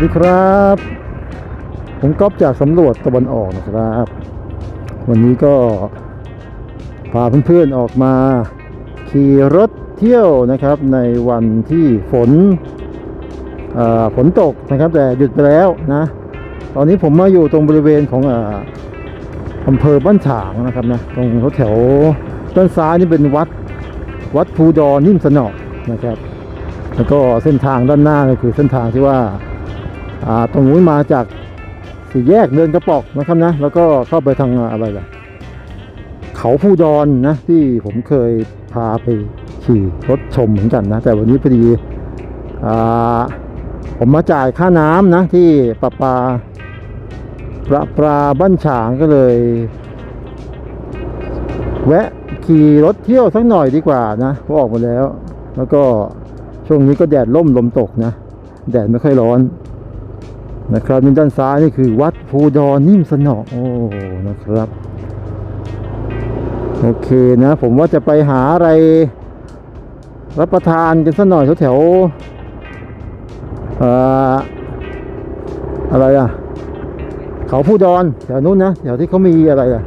ดีครับ ผมก๊อฟจากสำรวจตะวันออกนะครับ วันนี้ก็พาเพื่อนๆออกมา ขี่รถเที่ยวนะครับ ในวันที่ฝนฝนตกนะครับแต่หยุดไปแล้วนะ ตอนนี้ผมมาอยู่ตรงบริเวณของอำเภอบ้านฉางนะครับนะตรงแถวๆด้านซ้ายนี่เป็นวัดวัดภูดอนิ่มสนอนะครับ แล้วก็เส้นทางด้านหน้าก็คือเส้นทางที่ว่า ตรงนู้นมาจากสี่แยกเดินกระปอกนะครับนะ แล้วก็เข้าไปทางอะไรล่ะ เขาภูดอนนะ ที่ผมเคยพาไปขี่รถชมเหมือนกันนะ แต่วันนี้พอดีผมมาจ่ายค่าน้ำนะ ที่ประปาประปาบ้านฉางก็เลย แวะขี่รถเที่ยวสักหน่อยดีกว่านะเพราะออกมาแล้ว แล้วก็ช่วงนี้ก็แดดล่มลมตกนะ แดดไม่ค่อยร้อน นะครับนี่ด้านซ้ายนี่คือวัดภูดอนนิ่มสนอโอ้นะครับ โอเคนะ ผมว่าจะไปหาอะไร รับประทานกันสักหน่อยแถวๆเอ่อะไรอะ เขาภูดอนแถวนู้นนะแถวที่เขามีอะไรอะ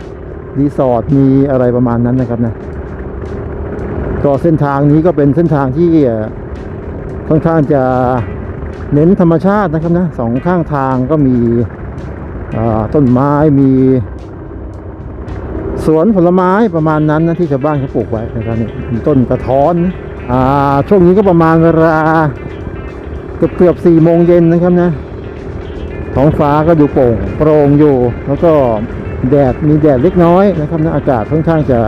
รีสอร์ทมีอะไรประมาณนั้นนะครับนะก็เส้นทางนี้ก็เป็นเส้นทางที่ค่อนข้างจะ เน้นธรรมชาตินะครับนะสองข้างทางก็มีต้นไม้มีสวนผลไม้ประมาณนั้นนะที่ชาวบ้านเขาปลูกไว้นะครับนี่ต้นกระท้อนนะอ่าช่วงนี้ก็ประมาณเวลาเกือบเกือบสี่โมงเย็นนะครับนะท้องฟ้าก็ดูโปร่งโปร่งอยู่ แล้วก็แดดมีแดดเล็กน้อยนะครับนะอากาศค่อนข้างจะ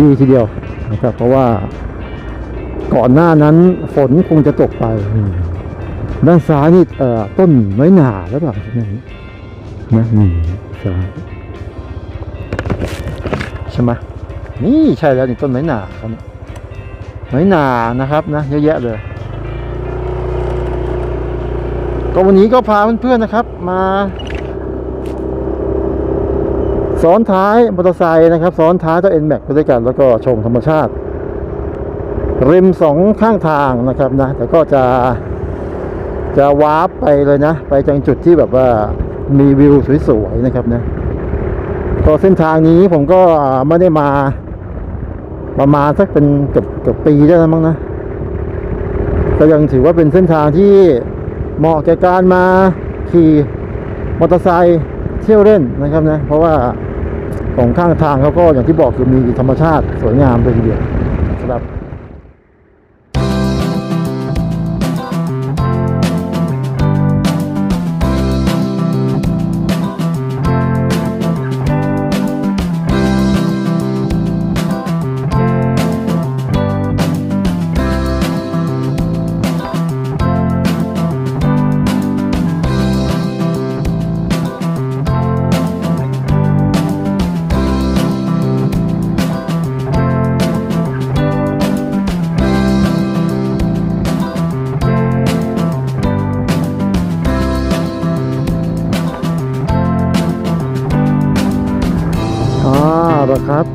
ดีทีเดียวนะครับเพราะว่าก่อนหน้านั้นฝนคงจะตกไป ด้านซ้ายนี่เอ่อต้นไม้หนาแล้วเปล่าเนี่ยนะอืมซ้ายใช่ไหมนี่ใช่แล้วนี่ต้นไม้หนาครับไม้หนานะครับนะเยอะแยะเลย ก็วันนี้ก็พาเพื่อนๆนะครับ มาซ้อนท้ายมอเตอร์ไซค์นะครับซ้อนท้ายตัวเอ็นแม็กไปด้วยกัน แล้วก็ชมธรรมชาติ ริมสองข้างทางนะครับนะแต่ก็จะ จะวาร์ปไปเลยนะ ไปจังจุดที่แบบว่ามีวิวสวยๆนะครับนะก็เส้นทางนี้ผมก็ไม่ได้มา ประมาณสักเป็นเกือบเกือบปีได้แล้วมั้งนะก็ยังถือว่าเป็นเส้นทางที่เหมาะแก่การมาขี่มอเตอร์ไซค์เที่ยวเล่นนะครับนะ เพราะว่าของข้างทางเขาก็อย่างที่บอกคือมีธรรมชาติสวยงามเลยทีเดียวครับ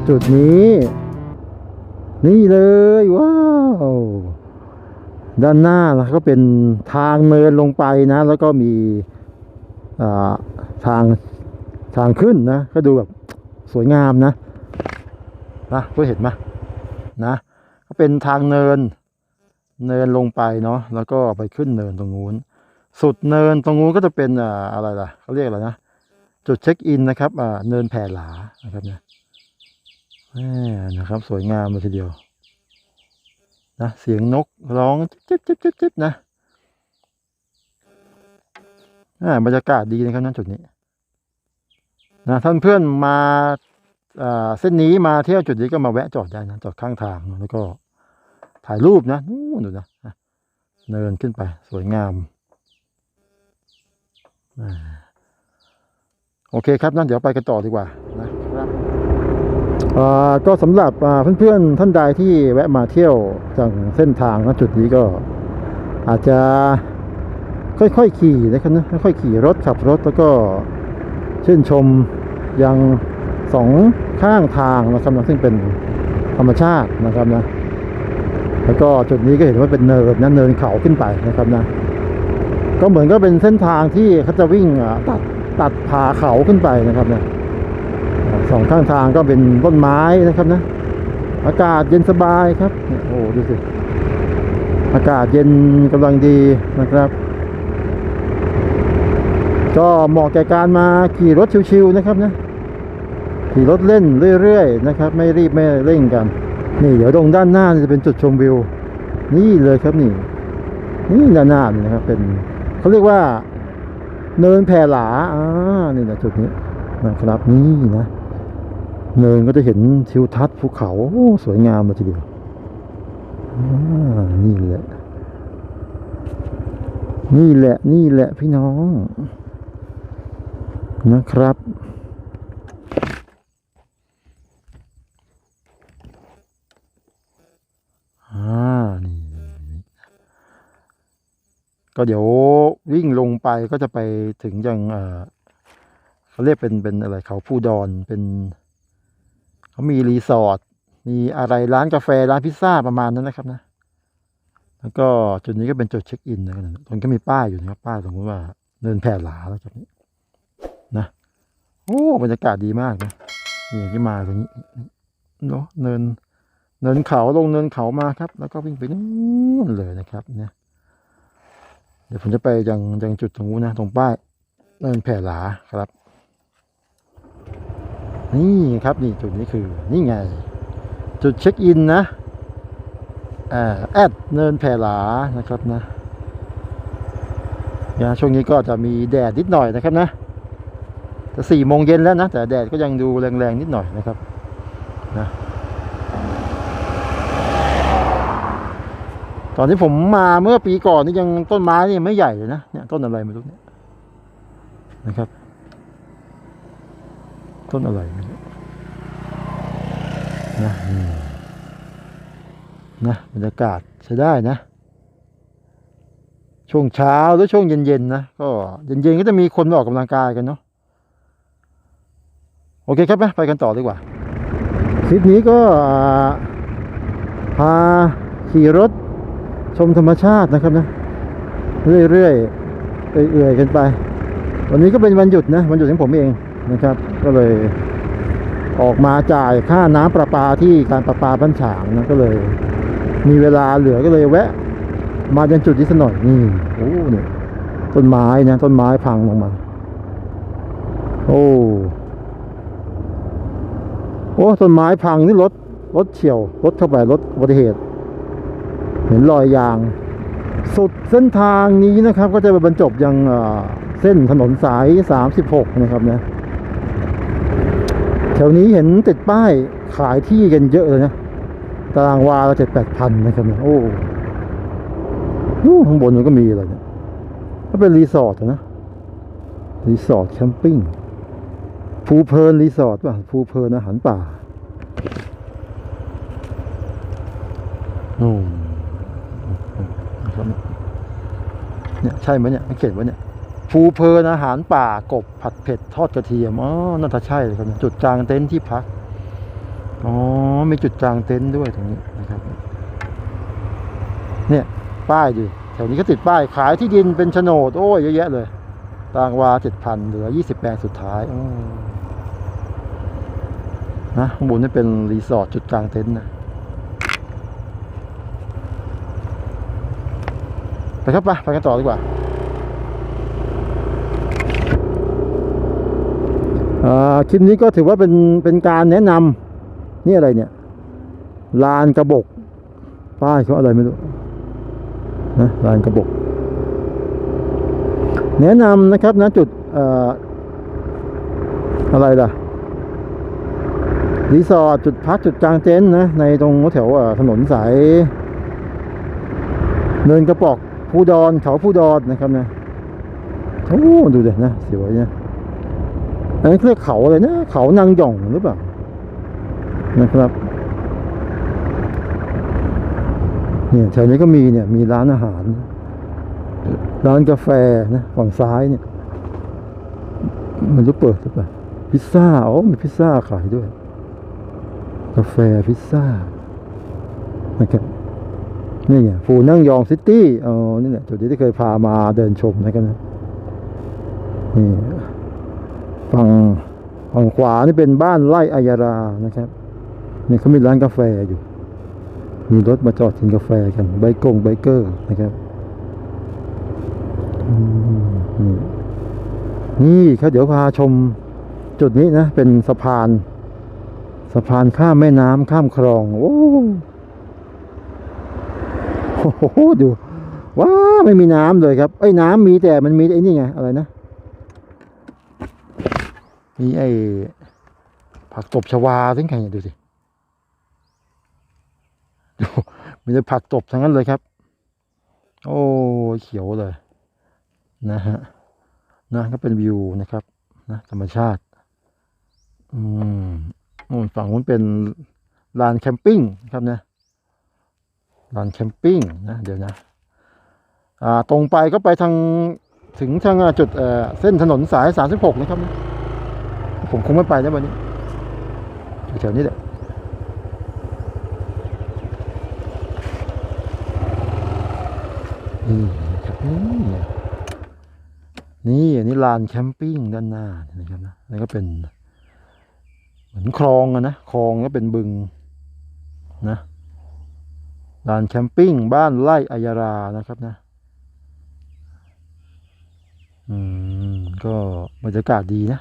จุดนี้ นี่เลยว้าว ด้านหน้านะก็เป็นทางเนินลงไปนะ แล้วก็มีอ่าทางทางขึ้นนะ ก็ดูแบบสวยงามนะนะเพื่อเห็นไหมนะก็เป็นทางเนินเนินลงไปเนาะแล้วก็ไปขึ้นเนินตรงนู้น สุดเนินตรงนู้นก็จะเป็นอะไรล่ะเขาเรียกอะไรนะ จุดเช็คอินนะครับเนินแผ่หลานะครับนะแหม่ นะครับ สวยงามเลยทีเดียว นะ เสียงนกร้องจิ๊บจิ๊บจิ๊บจิ๊บนะอ่าบรรยากาศดีนะครับนั่นจุดนี้ นะท่านเพื่อนมาเส้นนี้มาเที่ยวจุดนี้ก็มาแวะจอดได้นะจอดข้างทางแล้วก็ถ่ายรูปนะนู่นดูนะเนินขึ้นไปสวยงามโอเคครับนั่นเดี๋ยวไปกันต่อดีกว่านะ ก็สำหรับเพื่อนๆท่านใดที่แวะมาเที่ยวจากเส้นทางนะจุดนี้ก็อาจจะค่อยๆขี่นะครับนะค่อยๆขี่รถขับรถแล้วก็ชื่นชมยังสองข้างทางนะครับนะซึ่งเป็นธรรมชาตินะครับนะแล้วก็จุดนี้ก็เห็นว่าเป็นเนินนะเนินเขาขึ้นไปนะครับนะก็เหมือนก็เป็นเส้นทางที่เขาจะวิ่งตัดตัดผาเขาขึ้นไปนะครับเนี่ย สองข้างทางก็เป็นต้นไม้นะครับนะ อากาศเย็นสบายครับเนี่ยโอ้ดูสิ อากาศเย็นกำลังดีนะครับ ก็เหมาะแก่การมาขี่รถชิวๆนะครับนะขี่รถเล่นเรื่อยๆนะครับ ไม่รีบไม่เร่งกัน นี่เดี๋ยวตรงด้านหน้าจะเป็นจุดชมวิว นี่เลยครับนี่ นี่ด้านหน้านะครับเป็นเขาเรียกว่าเนินแผ่หลาอ่านี่นะจุดนี้นะครับนี่นะ เนินก็จะเห็นทิวทัศน์ภูเขาสวยงามเลยทีเดียวนี่แหละ นี่แหละ นี่แหละพี่น้อง นะครับอ่านี่ก็เดี๋ยววิ่งลงไปก็จะไปถึงยังเขาเรียกเป็นเป็นอะไรเขาผู้ดอนเป็น เขามีรีสอร์ทมีอะไรร้านกาแฟร้านพิซซ่าประมาณนั้นนะครับนะ แล้วก็จุดนี้ก็เป็นจุดเช็คอินนะครับตรงนก็มีป้ายอยู่นะครับ ป้ายตรงนู้นว่าเนินแผ่หลาแล้วจุดนี้นะโอ้บรรยากาศดีมากนะนี่อย่างที่มาตรงนี้เนาะเนินเนินเขาลงเนินเขามาครับ แล้วก็วิ่งไปนู่นเลยนะครับเนี่ยเดี๋ยวผมจะไปยังยังจุดตรงนู้นนะ ตรงป้ายเนินแผ่หลาครับ นี่ครับนี่จุดนี้คือนี่ไง จุดเช็คอินนะแอดเนินแผ่หลานะครับนะนะช่วงนี้ก็จะมีแดดนิดหน่อยนะครับนะจะสี่โมงเย็นแล้วนะ แต่แดดก็ยังดูแรงๆนิดหน่อยนะครับนะตอนที่ผมมาเมื่อปีก่อนนี่ยังต้นไม้นี่ไม่ใหญ่เลยนะเนี่ยต้นอะไรไม่รู้เนี่ยนะครับ ต้นอะไรนะนะบรรยากาศใช้ได้นะ ช่วงเช้าหรือช่วงเย็นๆนะก็เย็นๆก็จะมีคนออกกำลังกายกันเนาะโอเคครับไหมไปกันต่อดีกว่าคลิปนี้ก็พาขี่รถชมธรรมชาตินะครับนะ เรื่อยๆเอื่อยๆกันไป วันนี้ก็เป็นวันหยุดนะวันหยุดของผมเอง นะครับ ก็เลยออกมาจ่ายค่าน้ำประปาที่การประปาบ้านฉางนะก็เลย มีเวลาเหลือก็เลยแวะ มาจนจุดนี้สักหน่อยนี่โอ้เนี่ยต้นไม้นะต้นไม้พังลงมา โอ้โอ้ต้นไม้พังนี่รถรถเฉียวรถเข้าไปรถอุบัติเหตุ เห็นรอยยาง สุดเส้นทางนี้นะครับ ก็จะไปบรรจบยังเส้นถนนสาย 36 นะครับนะแถวนี้เห็นติดป้ายขายที่กันเยอะเลยนะตารางวาละเจ็ดแปดพันนะครับเนะโอ้นู่ข้างบนมันก็มีอะไรเนี่ยก็เป็นรีสอร์ทนะรีสอร์ทแคมปิ้งภูเพลินรีสอร์ทป่ะภูเพลินอาหารป่านู่นเนี่ยใช่ไหมเนี่ยมันเขียนว่าเนี่ย ภูเพลินอาหารป่ากบผัดเผ็ดทอดกระเทียมอ๋อน่าจะใช่เลยครับเนี่ยจุดกลางเต็นท์ที่พักอ๋อมีจุดกลางเต็นท์ด้วยตรงนี้นะครับ เนี่ยป้ายดิแถวนี้ก็ติดป้ายขายที่ดินเป็นโฉนด โอ้ยเยอะแยะเลยตารางวาเจ็ดพันเหลือยี่สิบแปลงสุดท้ายนะข้างบนนี่เป็นรีสอร์ทจุดกลางเต็นท์นะไปครับไปไปกันต่อดีกว่า คลิปนี้ก็ถือว่าเป็นเป็นการแนะนำนี่อะไรเนี่ยลานกระบก ป้ายเขาอะไรไม่รู้นะลานกระบก แนะนำนะครับนะจุดออะไรล่ะรีสอร์ทจุดพักจุดกลางเต็นท์นะ ในตรงแถวถนนสายเนินกระปอกภูดอนเขาภูดอนนะครับนะโอ้ดูเด็นะสวยนะ อันนี้เรียกเขาอะไรนะเขานางหย่องหรือเปล่านะครับเนี่ยแถวนี้ก็มีเนี่ยมีร้านอาหาร ร้านกาแฟนะฝั่งซ้ายเนี่ยมันจะเปิดหรือเปล่าพิซซ่าอ๋อมีพิซซ่าขายด้วย กาแฟพิซซ่านะครับนี่ไงฟูนั่งยองซิตี้อ๋อนี่แหละจุดที่เคยพามาเดินชมนะครับนะนี่ ฝั่งฝั่งขวานี่เป็นบ้านไร่อายารานะครับนี่เขามีร้านกาแฟอยู่ มีรถมาจอดกินกาแฟกันไบกงไบเกอร์นะครับนี่นี่ครับเดี๋ยวพาชมจุดนี้นะ เป็นสะพาน สะพานข้ามแม่น้ำข้ามคลอง โอ้โหดูว้าไม่มีน้ำเลยครับไอ้น้ำมีแต่มันมีไอ้นี่ไงอะไรนะ มีไอ้ผักตบชวาทั้งไงดูสิดูมีแต่ผักตบทั้งนั้นเลยครับ โอ้เขียวเลย นะฮะนะก็เป็นวิวนะครับนะธรรมชาติ อืมฝั่งนู้นเป็นลานแคมปิ้งครับนะลานแคมปิ้งนะเดี๋ยวนะ อ่าตรงไปก็ไปทางถึงทางจุดเอ่อเส้นถนนสายสามสิบหกนะครับนะ ผมคงไม่ไปนะวันนี้อยู่แถวนี้แหละนี่ครับนี่นี่อันนี้ลานแคมปิ้งด้านหน้านะครับนะนี่ก็เป็นเหมือนคลองอะนะคลองก็เป็นบึงนะลานแคมปิ้งบ้านไร่อายารานะครับนะอืมก็บรรยากาศดีนะ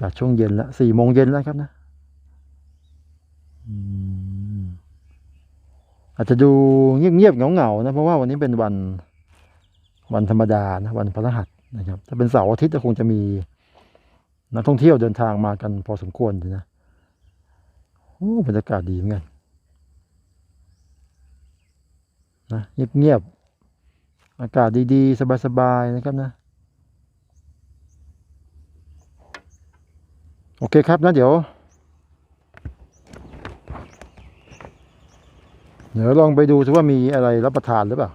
กาศช่วงเย็นละสี่โมงเย็นแล้วครับนะอาจจะดูเงียบๆเงาๆนะเพราะว่าวันนี้เป็นวันวันธรรมดานะวันพฤหัสนะครับ ถ้าเป็นเสาร์อาทิตย์ก็คงจะมีนักท่องเที่ยวเดินทางมากันพอสมควรเลยนะโอ้บรรยากาศดีเหมือนกันนะเงียบๆอากาศดีๆ สบายๆนะครับนะ โอเคครับนะเดี๋ยว เดี๋ยวลองไปดูซิว่ามีอะไรรับประทานหรือเปล่า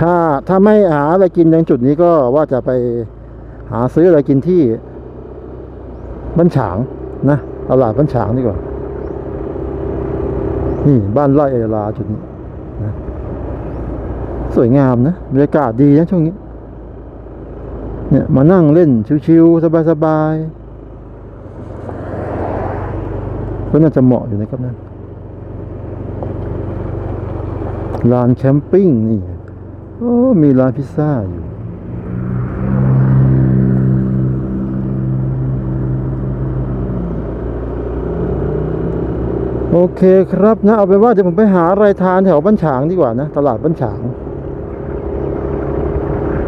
ถ้าถ้าไม่หาอะไรกินในจุดนี้ก็ว่าจะไปหาซื้ออะไรกินที่บ้านฉางนะตลาดบ้านฉางดีกว่า นี่บ้านไร่เอราจุดนี้นะสวยงามนะบรรยากาศดีนะช่วงนี้ เนี่ยมานั่งเล่นชิวๆสบายๆก็น่าจะเหมาะอยู่นะครับนั่นลานแคมปิ้งนี่โอ้มีร้านพิซซ่าอยู่โอเคครับนะเอาเป็นว่าเดี๋ยวผมไปหาอะไรทานแถวบ้านฉางดีกว่านะ ตลาดบ้านฉาง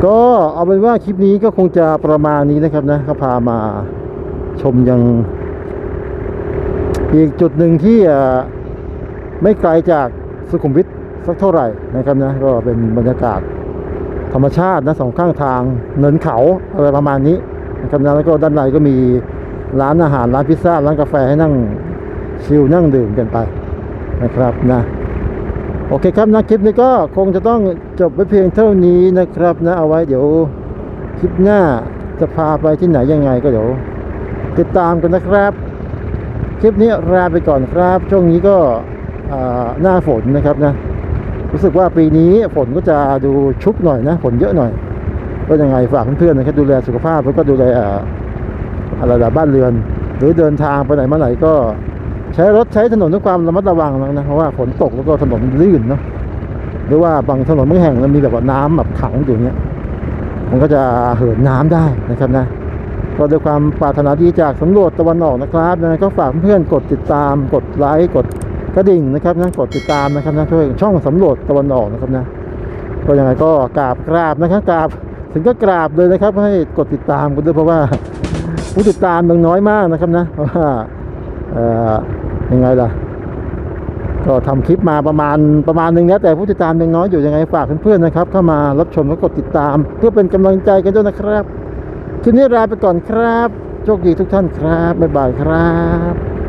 ก็เอาเป็นว่าคลิปนี้ก็คงจะประมาณนี้นะครับนะก็พามาชมยัง อีกจุดหนึ่งที่ไม่ไกลจากสุขุมวิทสักเท่าไหร่นะครับนะก็เป็นบรรยากาศธรรมชาตินะสองข้างทางเนินเขาอะไรประมาณนี้นะครับนะแล้วก็ด้านในก็มีร้านอาหารร้านพิซซ่าร้านกาแฟให้นั่งชิลนั่งดื่มกันไปนะครับนะ โอเคครับนะคลิปนี้ก็คงจะต้องจบไว้เพียงเท่านี้นะครับนะเอาไว้เดี๋ยวคลิปหน้าจะพาไปที่ไหนยังไงก็เดี๋ยวติดตามกันนะครับ คลิปนี้ลาไปก่อนครับ ช่วงนี้ก็หน้าฝนนะครับนะ รู้สึกว่าปีนี้ฝนก็จะดูชุกหน่อยนะฝนเยอะหน่อย ก็ยังไงฝากเพื่อนๆนะครับดูแลสุขภาพแล้วก็ดูแลอ่าอะไรแบบบ้านเรือน หรือเดินทางไปไหนมาไหนก็ ใช้รถใช้ถนนด้วยความระมัดระวังนะเพราะว่าฝนตกแล้วก็ถนนลื่นเนาะหรือว่าบางถนนบางแห่งมันมีแบบว่าน้ำแบบขังอยู่เนี้ยมันก็จะเหินน้ำได้นะครับนะก็ด้วยความปรารถนาดีจากสำรวจตะวันออกนะครับนะก็ฝากเพื่อนกดติดตาม กดไลค์กดกระดิ่งนะครับนะกดติดตามนะครับนะช่วยช่องสำรวจตะวันออกนะครับนะก็ยังไงก็กราบกราบนะครับกราบถึงก็กราบเลยนะครับ ให้กดติดตามกันด้วยเพราะว่าผู้ติดตามยังน้อยมากนะครับนะเพราะว่า ยังไงล่ะ ก็ทำคลิปมาประมาณประมาณหนึ่งแล้วแต่ผู้ติดตามยังน้อยอยู่ยังไงฝากเพื่อนๆนะครับ เข้ามารับชมและกดติดตาม เพื่อเป็นกำลังใจกันด้วยนะครับคลิปนี้ลาไปก่อนครับโชคดีทุกท่านครับบ๊ายบายครับ